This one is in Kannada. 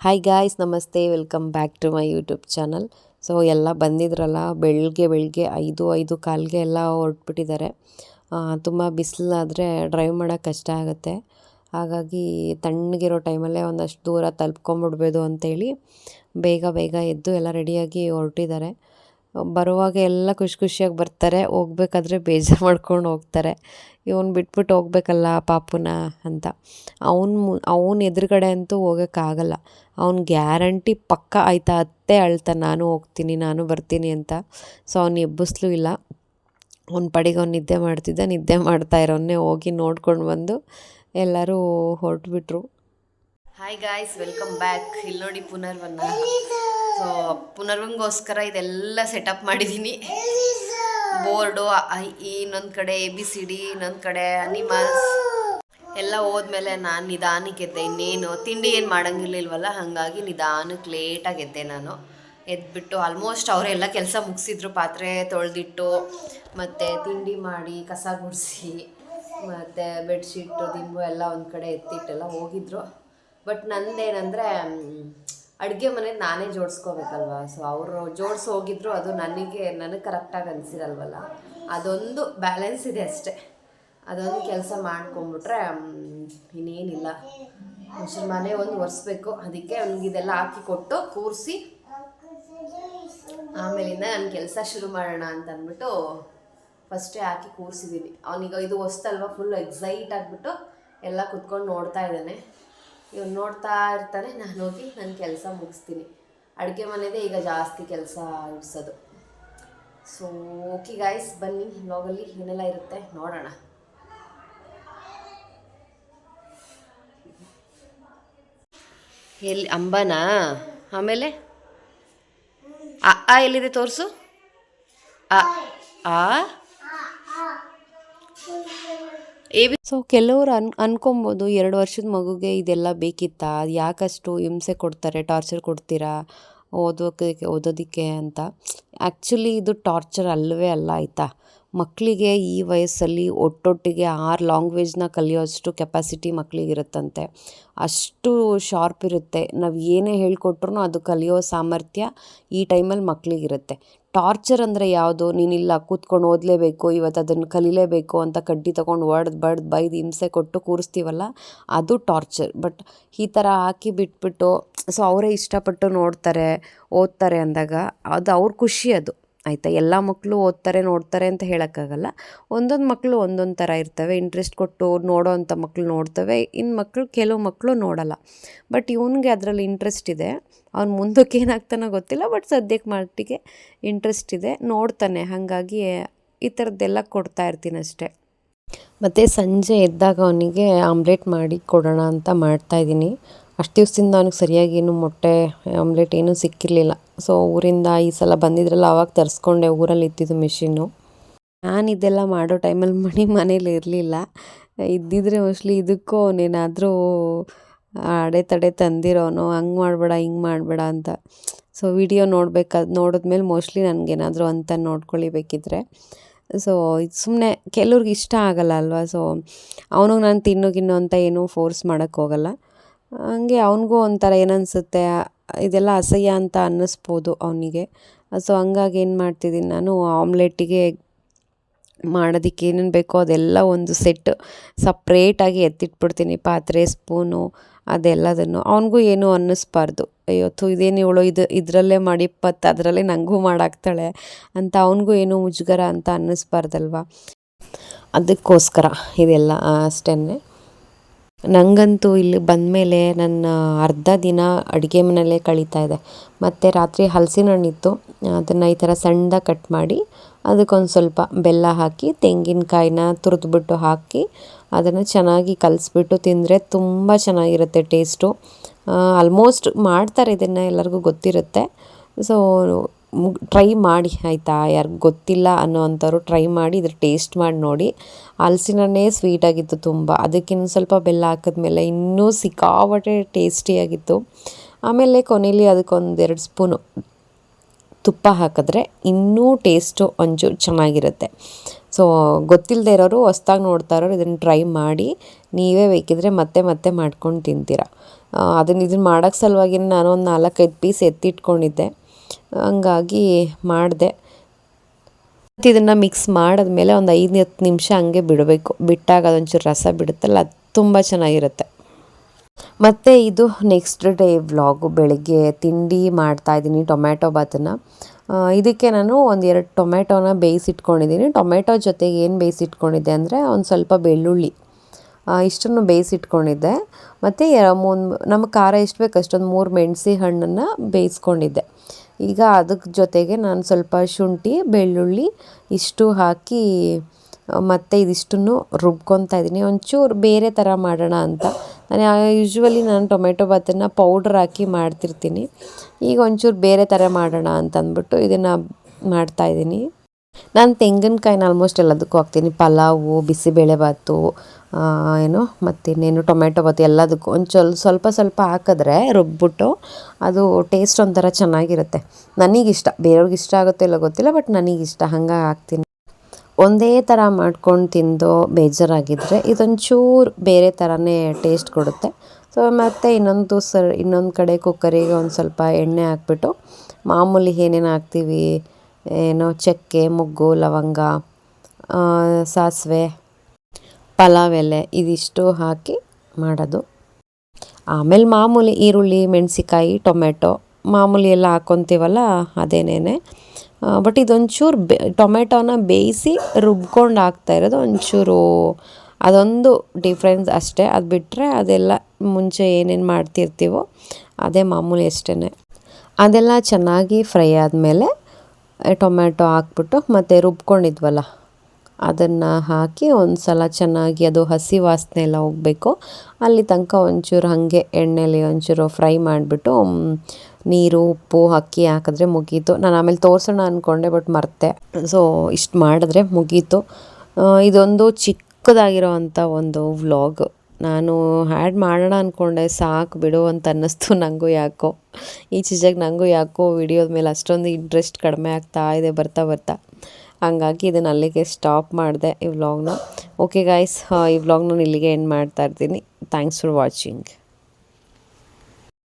ಹಾಯ್ ಗಾಯ್ಸ್ ನಮಸ್ತೆ. Welcome back to my YouTube channel so ಎಲ್ಲ ಬಂದಿದ್ರಲ್ಲ ಬೆಳಗ್ಗೆ ಬೆಳಗ್ಗೆ ಐದು ಐದು ಕಾಲಿಗೆ ಎಲ್ಲ ಹೊರಟ್ಬಿಟ್ಟಿದ್ದಾರೆ. ತುಂಬ ಬಿಸಿಲಾದರೆ ಡ್ರೈವ್ ಮಾಡೋಕೆ ಕಷ್ಟ ಆಗುತ್ತೆ. ಹಾಗಾಗಿ ತಣ್ಣಗಿರೋ ಟೈಮಲ್ಲೇ ಒಂದಷ್ಟು ದೂರ ತಲುಪ್ಕೊಂಬಿಡ್ಬೋದು ಅಂತೇಳಿ ಬೇಗ ಬೇಗ ಎದ್ದು ಎಲ್ಲ ರೆಡಿಯಾಗಿ ಹೊರಟಿದ್ದಾರೆ. ಬರುವಾಗ ಎಲ್ಲ ಖುಷಿ ಖುಷಿಯಾಗಿ ಬರ್ತಾರೆ. ಹೋಗ್ಬೇಕಾದ್ರೆ ಬೇಜಾರು ಮಾಡ್ಕೊಂಡು ಹೋಗ್ತಾರೆ. ಇವನು ಬಿಟ್ಬಿಟ್ಟು ಹೋಗ್ಬೇಕಲ್ಲ ಪಾಪುನ ಅಂತ. ಅವ್ನು ಮು, ಅವ್ನ ಎದುರುಗಡೆ ಅಂತೂ ಹೋಗೋಕ್ಕಾಗಲ್ಲ. ಅವ್ನು ಗ್ಯಾರಂಟಿ ಪಕ್ಕ ಆಯ್ತಾ, ಅತ್ತೆ ಅಳ್ತ, ನಾನು ಹೋಗ್ತೀನಿ, ನಾನು ಬರ್ತೀನಿ ಅಂತ. ಸೊ, ಅವ್ನು ಎಬ್ಬಿಸ್ಲೂ ಇಲ್ಲ. ಅವ್ನ ಪಡಿಗೆ ಅವ್ನು ನಿದ್ದೆ ಮಾಡ್ತಿದ್ದ. ನಿದ್ದೆ ಮಾಡ್ತಾ ಇರೋನ್ನೇ ಹೋಗಿ ನೋಡ್ಕೊಂಡು ಬಂದು ಎಲ್ಲರೂ ಹೊರಟ್ಬಿಟ್ರು. ಹಾಯ್ ಗಾಯ್ಸ್ ವೆಲ್ಕಮ್ ಬ್ಯಾಕ್ ಇಲ್ಲಿ ನೋಡಿ ಪುನರ್ವನ್ನ. ಸೊ ಪುನರ್ವಂಗೋಸ್ಕರ ಇದೆಲ್ಲ ಸೆಟಪ್ ಮಾಡಿದ್ದೀನಿ ಬೋರ್ಡು ಇನ್ನೊಂದು ಕಡೆ ಎ ಬಿ ಸಿ ಡಿ ಇನ್ನೊಂದು ಕಡೆ ಅನಿಮಲ್ಸ್ ಎಲ್ಲ ಹೋದ್ಮೇಲೆ ನಾನು ನಿಧಾನಕ್ಕೆ ಎದ್ದೆ. ಇನ್ನೇನು ತಿಂಡಿ ಏನು ಮಾಡೋಂಗಿರ್ಲಿಲ್ವಲ್ಲ ಹಾಗಾಗಿ ನಿಧಾನಕ್ಕೆ ಲೇಟಾಗಿ ಎದ್ದೆ ನಾನು. ಎದ್ಬಿಟ್ಟು ಆಲ್ಮೋಸ್ಟ್ ಅವರೆಲ್ಲ ಕೆಲಸ ಮುಗಿಸಿದ್ರು ಪಾತ್ರೆ ತೊಳೆದಿಟ್ಟು ಮತ್ತು ತಿಂಡಿ ಮಾಡಿ ಕಸ ಗುಡಿಸಿ ಮತ್ತು ಬೆಡ್ಶೀಟು ದಿಂಬು ಎಲ್ಲ ಒಂದು ಕಡೆ ಎತ್ತಿಟ್ಟೆಲ್ಲ ಹೋಗಿದ್ರು. ಬಟ್ ನಂದೇನಂದರೆ ಅಡುಗೆ ಮನೆ ನಾನೇ ಜೋಡಿಸ್ಕೋಬೇಕಲ್ವ? ಸೊ ಅವರು ಜೋಡಿಸಿ ಹೋಗಿದ್ರು, ಅದು ನನಗೆ ನನಗೆ ಕರೆಕ್ಟಾಗಿ ಅನಿಸಿರಲ್ವಲ್ಲ? ಅದೊಂದು ಬ್ಯಾಲೆನ್ಸ್ ಇದೆ ಅಷ್ಟೇ. ಅದೊಂದು ಕೆಲಸ ಮಾಡ್ಕೊಂಬಿಟ್ರೆ ಇನ್ನೇನಿಲ್ಲ. ಮುಸ್ಲಿಂ ಮನೆ ಒಂದು ಒರೆಸ್ಬೇಕು. ಅದಕ್ಕೆ ಅವ್ನಿಗೆ ಇದೆಲ್ಲ ಹಾಕಿ ಕೊಟ್ಟು ಕೂರಿಸಿ, ಆಮೇಲಿಂದ ನಾನು ಕೆಲಸ ಶುರು ಮಾಡೋಣ ಅಂತ ಅಂದ್ಬಿಟ್ಟು ಫಸ್ಟೇ ಹಾಕಿ ಕೂರಿಸಿದ್ದೀನಿ ಅವನಿಗೆ, ಇದು ಹೊಸ್ತಲ್ವ? ಫುಲ್ ಎಕ್ಸೈಟ್ ಆಗಿಬಿಟ್ಟು ಎಲ್ಲ ಕುತ್ಕೊಂಡು ನೋಡ್ತಾ ಇದ್ದಾನೆ. ಇವ್ನು ನೋಡ್ತಾ ಇರ್ತಾನೆ ನಾನು ಹೋಗಿ ನನ್ನ ಕೆಲಸ ಮುಗಿಸ್ತೀನಿ. ಅಡುಗೆ ಮನೆದೇ ಈಗ ಜಾಸ್ತಿ ಕೆಲಸ ಇಡ್ಸೋದು ಸೊ ಓಕೆ ಗಾಯ್ಸ್ ಬನ್ನಿ ಬ್ಲಾಗಲ್ಲಿ ಏನೆಲ್ಲ ಇರುತ್ತೆ ನೋಡೋಣ. ಎಲ್ಲಿ, ಅಂಬನಾ? ಆಮೇಲೆ? ಅ ಎಲ್ಲಿದೆ ತೋರಿಸು? ಆ? ಸೊ ಕೆಲವರು ಅನ್, ಅನ್ಕೊಬೋದು ಎರಡು ವರ್ಷದ ಮಗುಗೆ ಇದೆಲ್ಲ ಬೇಕಿತ್ತಾ? ಯಾಕಷ್ಟು ಹಿಂಸೆ ಕೊಡ್ತಾರೆ ಟಾರ್ಚರ್ ಕೊಡ್ತೀರಾ? ಓದೋಕೆ, ಓದೋದಕ್ಕೆ ಅಂತ. ಆ್ಯಕ್ಚುಲಿ ಇದು ಟಾರ್ಚರ್ ಅಲ್ಲವೇ ಅಲ್ಲ ಆಯಿತಾ? ಮಕ್ಕಳಿಗೆ ಈ ವಯಸ್ಸಲ್ಲಿ ಒಟ್ಟೊಟ್ಟಿಗೆ ಆರು ಲ್ಯಾಂಗ್ವೇಜ್ನ ಕಲಿಯೋಷ್ಟು ಕೆಪಾಸಿಟಿ ಮಕ್ಕಳಿಗಿರುತ್ತಂತೆ. ಅಷ್ಟು ಶಾರ್ಪ್ ಇರುತ್ತೆ. ನಾವು ಏನೇ ಹೇಳ್ಕೊಟ್ರು ಅದು ಕಲಿಯೋ ಸಾಮರ್ಥ್ಯ ಈ ಟೈಮಲ್ಲಿ ಮಕ್ಕಳಿಗಿರುತ್ತೆ. ಟಾರ್ಚರ್ ಅಂದರೆ ಯಾವುದು? ನೀನಿಲ್ಲ, ಕೂತ್ಕೊಂಡು ಓದಲೇಬೇಕು, ಇವತ್ತು ಅದನ್ನು ಕಲಿಲೇಬೇಕು ಅಂತ ಕಡ್ಡಿ ತೊಗೊಂಡು ಒಡ್ದು ಬಡ್ದು ಬೈದು ಹಿಂಸೆ ಕೊಟ್ಟು ಕೂರಿಸ್ತೀವಲ್ಲ, ಅದು ಟಾರ್ಚರ್. ಬಟ್ ಈ ಥರ ಹಾಕಿ ಬಿಟ್ಬಿಟ್ಟು, ಸೊ ಅವರೇ ಇಷ್ಟಪಟ್ಟು ನೋಡ್ತಾರೆ, ಓದ್ತಾರೆ ಅಂದಾಗ ಅದು ಅವ್ರ ಖುಷಿ ಅದು. ಆಯಿತಾ? ಎಲ್ಲ ಮಕ್ಕಳು ಓದ್ತಾರೆ, ನೋಡ್ತಾರೆ ಅಂತ ಹೇಳೋಕ್ಕಾಗಲ್ಲ. ಒಂದೊಂದು ಮಕ್ಕಳು ಒಂದೊಂದು ಥರ ಇರ್ತವೆ. ಇಂಟ್ರೆಸ್ಟ್ ಕೊಟ್ಟು ನೋಡೋ ಅಂಥ ಮಕ್ಕಳು ನೋಡ್ತವೆ. ಇನ್ನು ಮಕ್ಕಳು ಕೆಲವು ಮಕ್ಕಳು ನೋಡಲ್ಲ. ಬಟ್ ಇವನಿಗೆ ಅದರಲ್ಲಿ ಇಂಟ್ರೆಸ್ಟ್ ಇದೆ. ಅವ್ನು ಮುಂದಕ್ಕೆ ಏನಾಗ್ತಾನೋ ಗೊತ್ತಿಲ್ಲ ಬಟ್ ಸದ್ಯಕ್ಕೆ ಮಟ್ಟಿಗೆ ಇಂಟ್ರೆಸ್ಟ್ ಇದೆ. ನೋಡ್ತಾನೆ. ಹಾಗಾಗಿ ಈ ಥರದ್ದೆಲ್ಲ ಕೊಡ್ತಾ ಇರ್ತೀನಿ ಅಷ್ಟೇ. ಮತ್ತು ಸಂಜೆ ಎದ್ದಾಗ ಅವನಿಗೆ ಆಮ್ಲೆಟ್ ಮಾಡಿ ಕೊಡೋಣ ಅಂತ ಮಾಡ್ತಾಯಿದ್ದೀನಿ ಅಷ್ಟು ದಿವಸದಿಂದ ಅವ್ನಿಗೆ ಸರಿಯಾಗಿ ಏನು ಮೊಟ್ಟೆ, ಆಮ್ಲೆಟ್ ಏನೂ ಸಿಕ್ಕಿರಲಿಲ್ಲ. ಸೊ ಊರಿಂದ ಈ ಸಲ ಬಂದಿದ್ರಲ್ಲ, ಅವಾಗ ತರಿಸ್ಕೊಂಡೆ, ಊರಲ್ಲಿ ಇದ್ದಿದ್ದು ಮಿಷಿನ್ನು ನಾನು ಇದೆಲ್ಲ ಮಾಡೋ ಟೈಮಲ್ಲಿ ಮಣಿ ಮನೇಲಿ ಇರಲಿಲ್ಲ. ಇದ್ದಿದ್ರೆ ಮೋಸ್ಟ್ಲಿ ಇದಕ್ಕೂ ಅವನೇನಾದರೂ ಅಡೆತಡೆ ತಂದಿರೋನು, ಹಂಗೆ ಮಾಡಬೇಡ, ಹಿಂಗೆ ಮಾಡಬೇಡ ಅಂತ. ಸೊ ವಿಡಿಯೋ ನೋಡ್ಬೇಕಾದ ನೋಡಿದ್ಮೇಲೆ ಮೋಸ್ಟ್ಲಿ ನನಗೇನಾದರೂ ಅಂತ ನೋಡ್ಕೊಳ್ಳಿಬೇಕಿದ್ರೆ ಸೊ ಇದು ಸುಮ್ಮನೆ ಕೆಲವ್ರಿಗೆ ಇಷ್ಟ ಆಗಲ್ಲ ಅಲ್ವಾ? ಸೊ ಅವನಿಗೆ ನಾನು ತಿನ್ನೋಗಿನ್ನೋ ಅಂತ ಏನೂ ಫೋರ್ಸ್ ಮಾಡೋಕ್ಕೆ ಹೋಗಲ್ಲ. ಹಂಗೆ ಅವನಿಗೂ ಒಂಥರ ಏನನ್ಸುತ್ತೆ, ಇದೆಲ್ಲ ಅಸಹ್ಯ ಅಂತ ಅನ್ನಿಸ್ಬೋದು ಅವನಿಗೆ. ಸೊ ಹಂಗಾಗಿ ಏನು ಮಾಡ್ತಿದ್ದೀನಿ ನಾನು, ಆಮ್ಲೆಟ್ಟಿಗೆ ಮಾಡೋದಕ್ಕೆ ಏನೇನು ಬೇಕೋ ಅದೆಲ್ಲ ಒಂದು ಸೆಟ್ ಸಪ್ರೇಟಾಗಿ ಎತ್ತಿಟ್ಬಿಡ್ತೀನಿ. ಪಾತ್ರೆ, ಸ್ಪೂನು, ಅದೆಲ್ಲದನ್ನು. ಅವನಿಗೂ ಏನೂ ಅನ್ನಿಸ್ಬಾರ್ದು. ಅಯ್ಯೋ ಇದೇನು ಇವಳು ಇದು, ಇದರಲ್ಲೇ ಮಾಡಿಪ್ಪತ್ತು ಅದರಲ್ಲೇ ನನಗೂ ಮಾಡಾಕ್ತಾಳೆ ಅಂತ ಅವನಿಗೂ ಏನೂ ಮುಜುಗರ ಅಂತ ಅನ್ನಿಸ್ಬಾರ್ದಲ್ವ? ಅದಕ್ಕೋಸ್ಕರ ಇದೆಲ್ಲ ಅಷ್ಟೇ ನನಗಂತೂ ಇಲ್ಲಿ ಬಂದಮೇಲೆ ನನ್ನ ಅರ್ಧ ದಿನ ಅಡುಗೆ ಮನೆಯಲ್ಲೇ ಕಳೀತಾ ಇದೆ. ಮತ್ತು ರಾತ್ರಿ ಹಲಸಿನ ಹಣ್ಣಿತ್ತು ಅದನ್ನು ಈ ಥರ ಸಣ್ಣದಾಗಿ ಕಟ್ ಮಾಡಿ ಅದಕ್ಕೊಂದು ಸ್ವಲ್ಪ ಬೆಲ್ಲ ಹಾಕಿ, ತೆಂಗಿನಕಾಯಿನ ತುರಿದ್ಬಿಟ್ಟು ಹಾಕಿ, ಅದನ್ನು ಚೆನ್ನಾಗಿ ಕಲಿಸ್ಬಿಟ್ಟು ತಿಂದರೆ ತುಂಬ ಚೆನ್ನಾಗಿರುತ್ತೆ ಟೇಸ್ಟು. ಆಲ್ಮೋಸ್ಟ್ ಮಾಡ್ತಾರೆ, ಇದನ್ನು ಎಲ್ಲರಿಗೂ ಗೊತ್ತಿರುತ್ತೆ. ಸೊ ಟ್ರೈ ಮಾಡಿ, ಆಯಿತಾ? ಯಾರಿಗೂ ಗೊತ್ತಿಲ್ಲ ಅನ್ನೋ ಟ್ರೈ ಮಾಡಿ ಇದ್ರ ಟೇಸ್ಟ್ ಮಾಡಿ ನೋಡಿ. ಹಲ್ಸಿನ ಸ್ವೀಟಾಗಿತ್ತು ತುಂಬ. ಅದಕ್ಕಿನ್ನು ಸ್ವಲ್ಪ ಬೆಲ್ಲ ಹಾಕಿದ್ಮೇಲೆ ಇನ್ನೂ ಸಿಕ್ಕಾಪಟ್ಟೆ ಟೇಸ್ಟಿಯಾಗಿತ್ತು ಆಮೇಲೆ ಕೊನೆಯಲ್ಲಿ ಅದಕ್ಕೊಂದೆರಡು ಸ್ಪೂನು ತುಪ್ಪ ಹಾಕಿದ್ರೆ ಇನ್ನೂ ಟೇಸ್ಟು ಒಂಚೂರು ಚೆನ್ನಾಗಿರುತ್ತೆ. ಸೊ ಗೊತ್ತಿಲ್ಲದೆ ಇರೋರು ಹೊಸ್ದಾಗಿ ನೋಡ್ತಾ ಇರೋರು ಇದನ್ನು ಟ್ರೈ ಮಾಡಿ. ನೀವೇ ಬೇಕಿದ್ರೆ ಮತ್ತೆ ಮತ್ತೆ ಮಾಡ್ಕೊಂಡು ತಿಂತೀರ. ಅದನ್ನು ಇದನ್ನು ಮಾಡೋಕ್ಕೆ ಸಲುವಾಗಿ ನಾನು ಒಂದು ನಾಲ್ಕೈದು ಪೀಸ್ ಎತ್ತಿಟ್ಕೊಂಡಿದ್ದೆ. ಹಂಗಾಗಿ ಮಾಡಿದೆ. ಮತ್ತು ಇದನ್ನು ಮಿಕ್ಸ್ ಮಾಡಿದ್ಮೇಲೆ ಒಂದು ಐದು ಹತ್ತು ನಿಮಿಷ ಹಂಗೆ ಬಿಡಬೇಕು. ಬಿಟ್ಟಾಗ ಅದೊಂಚೂರು ರಸ ಬಿಡುತ್ತಲ್ಲ, ಅದು ತುಂಬ ಚೆನ್ನಾಗಿರುತ್ತೆ. ಮತ್ತು ಇದು ನೆಕ್ಸ್ಟ್ ಡೇ ವ್ಲಾಗು ಬೆಳಗ್ಗೆ ತಿಂಡಿ ಮಾಡ್ತಾಯಿದ್ದೀನಿ ಟೊಮ್ಯಾಟೊ ಬಾತನ್ನು ಇದಕ್ಕೆ ನಾನು ಒಂದು ಎರಡು ಟೊಮ್ಯಾಟೊನ ಬೇಯಿಸಿಟ್ಕೊಂಡಿದ್ದೀನಿ. ಟೊಮೆಟೊ ಜೊತೆಗೆ ಏನು ಬೇಯಿಸಿಟ್ಕೊಂಡಿದ್ದೆ ಅಂದರೆ ಒಂದು ಸ್ವಲ್ಪ ಬೆಳ್ಳುಳ್ಳಿ. ಇಷ್ಟನ್ನು ಬೇಯಿಸಿಟ್ಕೊಂಡಿದ್ದೆ. ಮತ್ತು ಮೂರು ನಮಗೆ ಖಾರ ಎಷ್ಟು ಬೇಕು ಅಷ್ಟೊಂದು ಮೂರು ಮೆಣಸಿ ಹಣ್ಣನ್ನು ಬೇಯಿಸ್ಕೊಂಡಿದ್ದೆ. ಈಗ ಅದಕ್ಕೆ ಜೊತೆಗೆ ನಾನು ಸ್ವಲ್ಪ ಶುಂಠಿ, ಬೆಳ್ಳುಳ್ಳಿ ಇಷ್ಟು ಹಾಕಿ ಮತ್ತು ಇದಿಷ್ಟನ್ನು ರುಬ್ಕೊತಾ ಇದ್ದೀನಿ. ಒಂಚೂರು ಬೇರೆ ಥರ ಮಾಡೋಣ ಅಂತ. ನಾನು ಯೂಶ್ವಲಿ ನಾನು ಟೊಮೆಟೊ ಬಾತನ್ನು ಪೌಡ್ರ್ ಹಾಕಿ ಮಾಡ್ತಿರ್ತೀನಿ. ಈಗ ಒಂಚೂರು ಬೇರೆ ಥರ ಮಾಡೋಣ ಅಂತ ಅಂದ್ಬಿಟ್ಟು ಇದನ್ನು ಮಾಡ್ತಾಯಿದ್ದೀನಿ ನಾನು ತೆಂಗಿನಕಾಯಿನ ಆಲ್ಮೋಸ್ಟ್ ಎಲ್ಲದಕ್ಕೂ ಹಾಕ್ತೀನಿ. ಪಲಾವು ಬಿಸಿಬೇಳೆಬಾತು ಏನು ಮತ್ತಿನ್ನೇನು ಟೊಮೆಟೊ ಭಾತು ಎಲ್ಲದಕ್ಕೂ. ಒಂಚೂರು ಸ್ವಲ್ಪ ಸ್ವಲ್ಪ ಹಾಕಿದ್ರೆ ರುಬ್ಬಿಟ್ಟು ಅದು ಟೇಸ್ಟ್ ಒಂಥರ ಚೆನ್ನಾಗಿರುತ್ತೆ. ನನಗಿಷ್ಟ. ಬೇರೆಯವ್ರಿಗೆ ಇಷ್ಟ ಆಗುತ್ತೋ ಇಲ್ಲ ಗೊತ್ತಿಲ್ಲ ಬಟ್ ನನಗಿಷ್ಟ. ಹಂಗೆ ಹಾಕ್ತೀನಿ. ಒಂದೇ ಥರ ಮಾಡ್ಕೊಂಡು ತಿಂದು ಬೇಜಾರಾಗಿದ್ದರೆ ಇದೊಂಚೂರು ಬೇರೆ ಥರನೇ ಟೇಸ್ಟ್ ಕೊಡುತ್ತೆ. ಸೊ ಮತ್ತು ಇನ್ನೊಂದು ಸರ್, ಇನ್ನೊಂದು ಕಡೆ ಕುಕ್ಕರಿಗೆ ಒಂದು ಸ್ವಲ್ಪ ಎಣ್ಣೆ ಹಾಕ್ಬಿಟ್ಟು, ಮಾಮೂಲಿ ಏನೇನು ಹಾಕ್ತೀವಿ ಏನೋ ಚಕ್ಕೆ, ಮೊಗ್ಗು, ಲವಂಗ ಸಾಸಿವೆ, ಪಲಾವ್ ಎಲೆ ಇದಿಷ್ಟು ಹಾಕಿ ಮಾಡೋದು. ಆಮೇಲೆ ಮಾಮೂಲಿ ಈರುಳ್ಳಿ ಮೆಣಸಿಕಾಯಿ ಟೊಮೆಟೊ ಮಾಮೂಲಿ ಎಲ್ಲ ಹಾಕ್ಕೊತೀವಲ್ಲ ಅದೇನೇ ಬಟ್ ಇದೊಂಚೂರು ಬೆ ಟೊಮೆಟೊನ ಬೇಯಿಸಿ ರುಬ್ಕೊಂಡು ಹಾಕ್ತಾ ಇರೋದು ಒಂಚೂರು ಅದೊಂದು ಡಿಫ್ರೆನ್ಸ್ ಅಷ್ಟೇ. ಅದು ಬಿಟ್ಟರೆ ಅದೆಲ್ಲ ಮುಂಚೆ ಏನೇನು ಮಾಡ್ತಿರ್ತೀವೋ ಅದೇ ಮಾಮೂಲಿ ಅಷ್ಟೇ ಅದೆಲ್ಲ ಚೆನ್ನಾಗಿ ಫ್ರೈ ಆದಮೇಲೆ ಟೊಮ್ಯಾಟೊ ಹಾಕ್ಬಿಟ್ಟು ಮತ್ತು ರುಬ್ಕೊಂಡಿದ್ವಲ್ಲ, ಅದನ್ನು ಹಾಕಿ ಒಂದು ಸಲ ಚೆನ್ನಾಗಿ ಅದು ಹಸಿ ವಾಸನೆ ಎಲ್ಲ ಹೋಗಬೇಕು. ಅಲ್ಲಿ ತನಕ ಒಂಚೂರು ಹಾಗೆ ಎಣ್ಣೆಲಿ ಒಂಚೂರು ಫ್ರೈ ಮಾಡಿಬಿಟ್ಟು ನೀರು, ಉಪ್ಪು, ಅಕ್ಕಿ ಹಾಕಿದ್ರೆ ಮುಗೀತು. ನಾನು ಆಮೇಲೆ ತೋರಿಸೋಣ ಅಂದ್ಕೊಂಡೆ ಬಟ್ ಮರ್ತೆ. ಸೊ ಇಷ್ಟು ಮಾಡಿದ್ರೆ ಮುಗೀತು. ಇದೊಂದು ಚಿಕ್ಕದಾಗಿರೋ ಅಂಥ ಒಂದು ವ್ಲಾಗ್. ನಾನು ಹ್ಯಾಡ್ ಮಾಡೋಣ ಅಂದ್ಕೊಂಡೆ ಸಾಕು ಬಿಡು ಅಂತ ಅನ್ನಿಸ್ತು ನನಗೂ ಯಾಕೋ. ಈಚೀಚೆಗೆ ನನಗೂ ಯಾಕೋ ವಿಡಿಯೋದ ಮೇಲೆ ಅಷ್ಟೊಂದು ಇಂಟ್ರೆಸ್ಟ್ ಕಡಿಮೆ ಆಗ್ತಾ ಇದೆ, ಬರ್ತಾ ಬರ್ತಾ. ಹಂಗಾಗಿ ಇದನ್ನು ಅಲ್ಲಿಗೆ ಸ್ಟಾಪ್ ಮಾಡಿದೆ ಈ ವ್ಲಾಗ್ನ ಓಕೆ ಗಾಯ್ಸ್ ಈ ವ್ಲಾಗ್ನ ಇಲ್ಲಿಗೆ ಎಂಡ್ ಮಾಡ್ತಾ ಇರ್ತೀನಿ. Thanks for watching